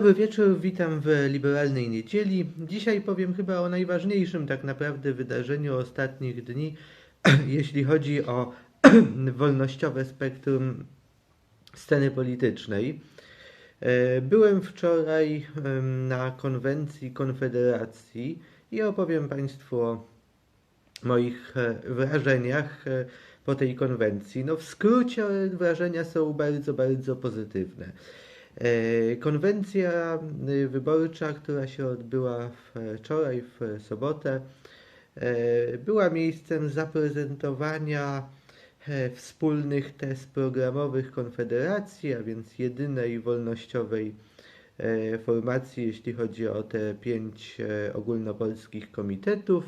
Dobry wieczór, witam w Liberalnej Niedzieli. Dzisiaj powiem chyba o najważniejszym tak naprawdę wydarzeniu ostatnich dni, jeśli chodzi o wolnościowe spektrum sceny politycznej. E, Byłem wczoraj na konwencji Konfederacji i opowiem Państwu o moich e, wrażeniach e, po tej konwencji. No w skrócie wrażenia są bardzo, bardzo pozytywne. E, Konwencja y, wyborcza, która się odbyła wczoraj, w sobotę, e, była miejscem zaprezentowania e, wspólnych tez programowych Konfederacji, a więc jedynej wolnościowej e, formacji, jeśli chodzi o te pięć e, ogólnopolskich komitetów.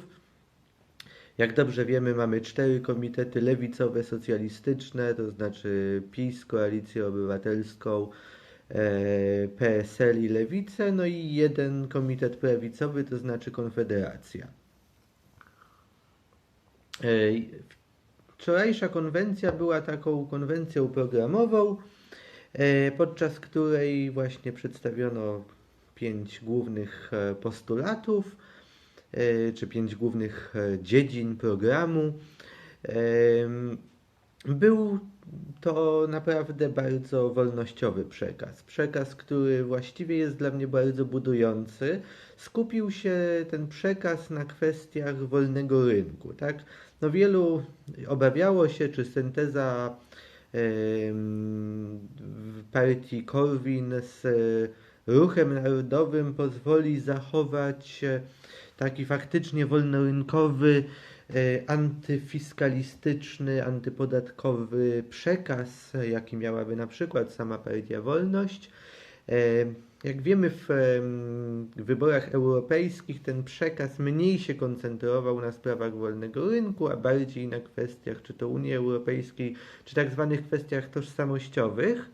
Jak dobrze wiemy, mamy cztery komitety lewicowe, socjalistyczne, to znaczy PiS, Koalicję Obywatelską, e, PSL i Lewicę, no i jeden komitet prawicowy, to znaczy Konfederacja. E, Wczorajsza konwencja była taką konwencją programową, e, podczas której właśnie przedstawiono pięć głównych e, postulatów, e, czy pięć głównych e, dziedzin programu. Był to naprawdę bardzo wolnościowy przekaz. Przekaz, który właściwie jest dla mnie bardzo budujący. Skupił się ten przekaz na kwestiach wolnego rynku. Tak? No wielu obawiało się, czy synteza w partii Korwin z e, ruchem narodowym pozwoli zachować e, taki faktycznie wolnorynkowy, antyfiskalistyczny, antypodatkowy przekaz, e, jaki miałaby na przykład sama Partia Wolność. E, Jak wiemy, w wyborach europejskich ten przekaz mniej się koncentrował na sprawach wolnego rynku, a bardziej na kwestiach czy to Unii Europejskiej, czy tak zwanych kwestiach tożsamościowych.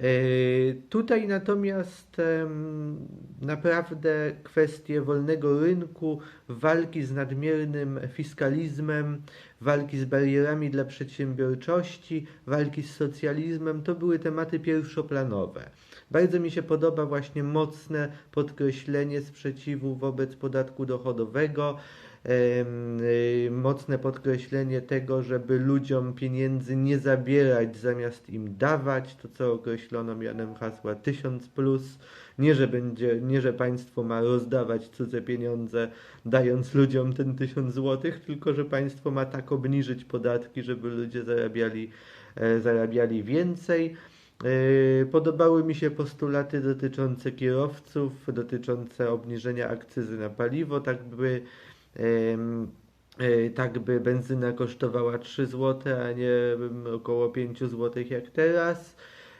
E, Tutaj natomiast naprawdę kwestie wolnego rynku, walki z nadmiernym fiskalizmem, walki z barierami dla przedsiębiorczości, walki z socjalizmem to były tematy pierwszoplanowe. Bardzo mi się podoba właśnie mocne podkreślenie sprzeciwu wobec podatku dochodowego, mocne podkreślenie tego, żeby ludziom pieniędzy nie zabierać zamiast im dawać, to co określono mianem hasła 1000 plus. Nie że, będzie, nie, że państwo ma rozdawać cudze pieniądze, dając ludziom ten 1000 złotych, tylko że państwo ma tak obniżyć podatki, żeby ludzie zarabiali, e, zarabiali więcej. E, Podobały mi się postulaty dotyczące kierowców, dotyczące obniżenia akcyzy na paliwo, tak by, tak by benzyna kosztowała 3 zł, a nie około 5 zł jak teraz.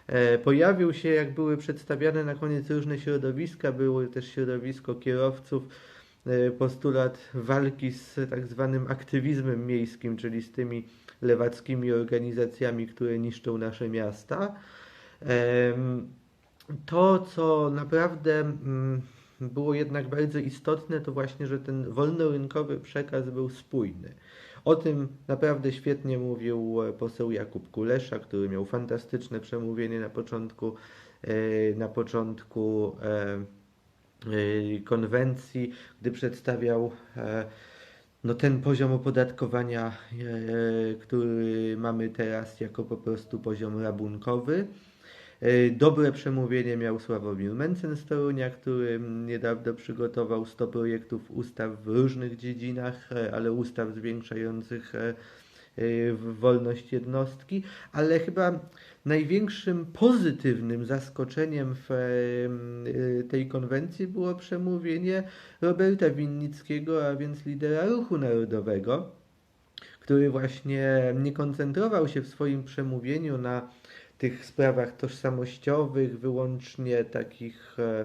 E, Pojawił się, jak były przedstawiane na koniec różne środowiska, było też środowisko kierowców, e, postulat walki z tak zwanym aktywizmem miejskim, czyli z tymi lewackimi organizacjami, które niszczą nasze miasta. To, co naprawdę mm, było jednak bardzo istotne, to właśnie, że ten wolnorynkowy przekaz był spójny. O tym naprawdę świetnie mówił e, poseł Jakub Kulesza, który miał fantastyczne przemówienie na początku, e, na początku e, konwencji, gdy przedstawiał no ten poziom opodatkowania, który mamy teraz jako po prostu poziom rabunkowy. E, Dobre przemówienie miał Sławomir Mencen z Torunia, który niedawno przygotował 100 projektów ustaw w różnych dziedzinach, e, ale ustaw zwiększających e, wolność jednostki, ale chyba największym pozytywnym zaskoczeniem w tej konwencji było przemówienie Roberta Winnickiego, a więc lidera ruchu narodowego, który właśnie nie koncentrował się w swoim przemówieniu na tych sprawach tożsamościowych, wyłącznie takich e,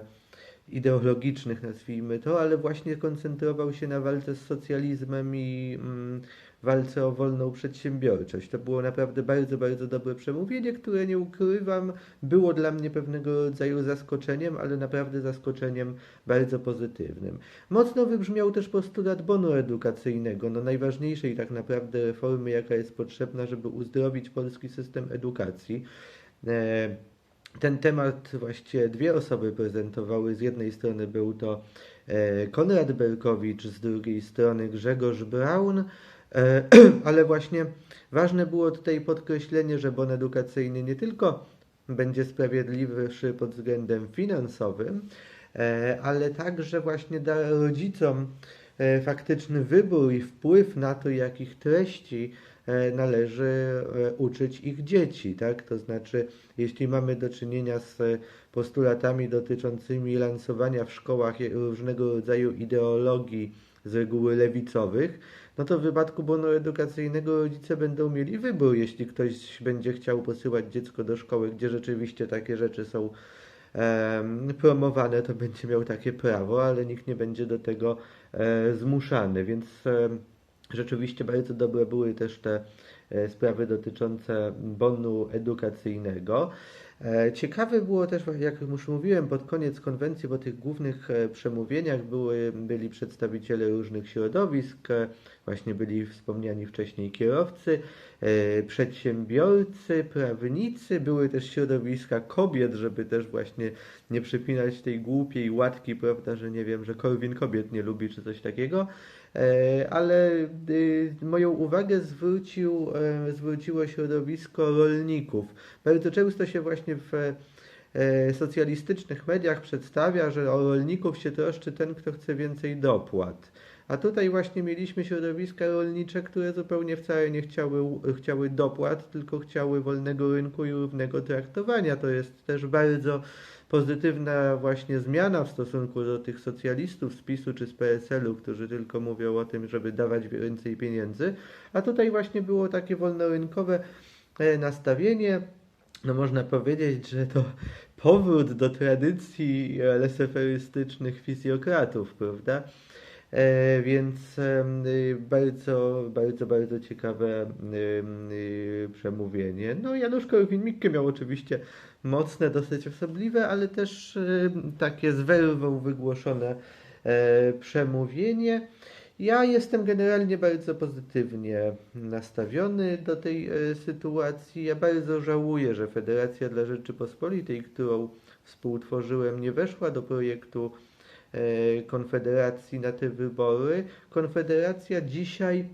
ideologicznych, nazwijmy to, ale właśnie koncentrował się na walce z socjalizmem i mm, walce o wolną przedsiębiorczość. To było naprawdę bardzo, bardzo dobre przemówienie, które nie ukrywam, było dla mnie pewnego rodzaju zaskoczeniem, ale naprawdę zaskoczeniem bardzo pozytywnym. Mocno wybrzmiał też postulat bonu edukacyjnego, no najważniejszej tak naprawdę reformy, jaka jest potrzebna, żeby uzdrowić polski system edukacji. E, ten temat właściwie dwie osoby prezentowały. Z jednej strony był to e, Konrad Berkowicz, z drugiej strony Grzegorz Braun, ale właśnie ważne było tutaj podkreślenie, że bon edukacyjny nie tylko będzie sprawiedliwszy pod względem finansowym, e, ale także właśnie da rodzicom faktyczny wybór i wpływ na to, jakich treści E, należy e, uczyć ich dzieci, tak? To znaczy, jeśli mamy do czynienia z postulatami dotyczącymi lansowania w szkołach różnego rodzaju ideologii z reguły lewicowych, no to w wypadku bonu edukacyjnego rodzice będą mieli wybór, jeśli ktoś będzie chciał posyłać dziecko do szkoły, gdzie rzeczywiście takie rzeczy są promowane, to będzie miał takie prawo, ale nikt nie będzie do tego e, zmuszany, więc Rzeczywiście bardzo dobre były też te sprawy dotyczące bonu edukacyjnego. E, ciekawe było też, jak już mówiłem, pod koniec konwencji, bo tych głównych e, przemówieniach były, byli przedstawiciele różnych środowisk, właśnie byli wspomniani wcześniej kierowcy, przedsiębiorcy, prawnicy, były też środowiska kobiet, żeby też właśnie nie przypinać tej głupiej łatki, prawda, że nie wiem, że Korwin kobiet nie lubi czy coś takiego. E, ale y, moją uwagę zwrócił, e, zwróciło środowisko rolników. Bardzo często się właśnie w e, socjalistycznych mediach przedstawia, że o rolników się troszczy ten, kto chce więcej dopłat. A tutaj właśnie mieliśmy środowiska rolnicze, które zupełnie wcale nie chciały, chciały dopłat, tylko chciały wolnego rynku i równego traktowania. To jest też bardzo pozytywna właśnie zmiana w stosunku do tych socjalistów z PiSu czy z PSL-u, którzy tylko mówią o tym, żeby dawać więcej pieniędzy. A tutaj właśnie było takie wolnorynkowe e, nastawienie. No można powiedzieć, że to powrót do tradycji leseferystycznych fizjokratów, prawda? E, więc e, bardzo, bardzo, bardzo ciekawe e, przemówienie. No Janusz Korwin-Mikke miał oczywiście mocne, dosyć osobliwe, ale też takie z werwą wygłoszone przemówienie. Ja jestem generalnie bardzo pozytywnie nastawiony do tej sytuacji. Ja bardzo żałuję, że Federacja dla Rzeczypospolitej, którą współtworzyłem, nie weszła do projektu E, Konfederacji na te wybory. Konfederacja dzisiaj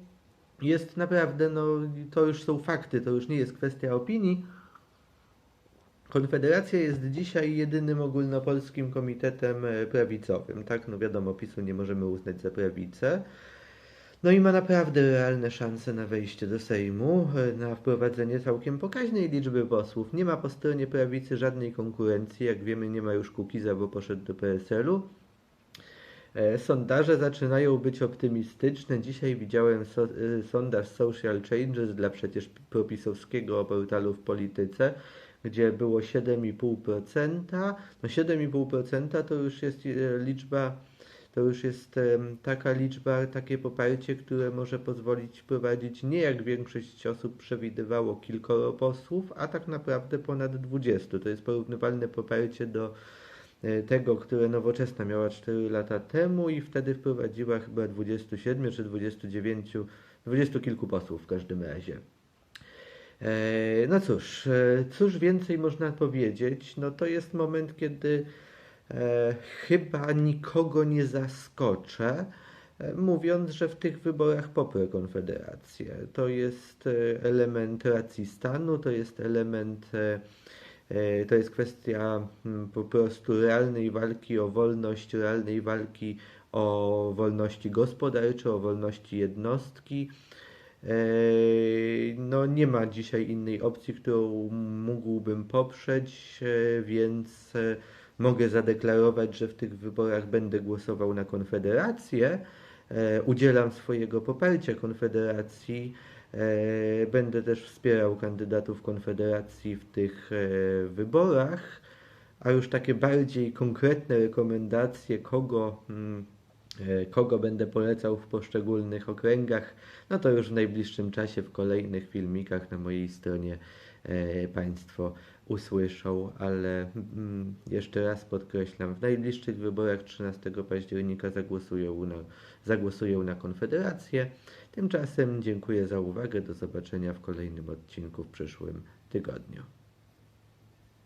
jest naprawdę, no to już są fakty, to już nie jest kwestia opinii. Konfederacja jest dzisiaj jedynym ogólnopolskim komitetem e, prawicowym, tak? No wiadomo, PiSu nie możemy uznać za prawicę. No i ma naprawdę realne szanse na wejście do Sejmu, e, na wprowadzenie całkiem pokaźnej liczby posłów. Nie ma po stronie prawicy żadnej konkurencji, jak wiemy nie ma już Kukiza, bo poszedł do PSL-u. E, sondaże zaczynają być optymistyczne. Dzisiaj widziałem so, e, sondaż Social Changes dla przecież propisowskiego portalu w polityce, gdzie było 7,5%. No 7,5% to już jest e, liczba, to już jest taka liczba, takie poparcie, które może pozwolić wprowadzić nie jak większość osób przewidywało kilkoro posłów, a tak naprawdę ponad 20. To jest porównywalne poparcie do tego, które Nowoczesna miała 4 lata temu i wtedy wprowadziła chyba 27 czy 29, 20 kilku posłów w każdym razie. E, no cóż, e, cóż więcej można powiedzieć? No to jest moment, kiedy e, chyba nikogo nie zaskoczę, mówiąc, że w tych wyborach poprę Konfederację. To jest element racji stanu, to jest element E, to jest kwestia mm, po prostu realnej walki o wolność, realnej walki o wolności gospodarcze, o wolności jednostki. E, no nie ma dzisiaj innej opcji, którą mógłbym poprzeć, e, więc mogę zadeklarować, że w tych wyborach będę głosował na Konfederację. Udzielam swojego poparcia Konfederacji. E, będę też wspierał kandydatów Konfederacji w tych e, wyborach, a już takie bardziej konkretne rekomendacje, kogo, mm, kogo będę polecał w poszczególnych okręgach, no to już w najbliższym czasie w kolejnych filmikach na mojej stronie Państwo usłyszą, ale mm, jeszcze raz podkreślam, w najbliższych wyborach 13 października zagłosują na, zagłosują na Konfederację. Tymczasem dziękuję za uwagę. Do zobaczenia w kolejnym odcinku w przyszłym tygodniu.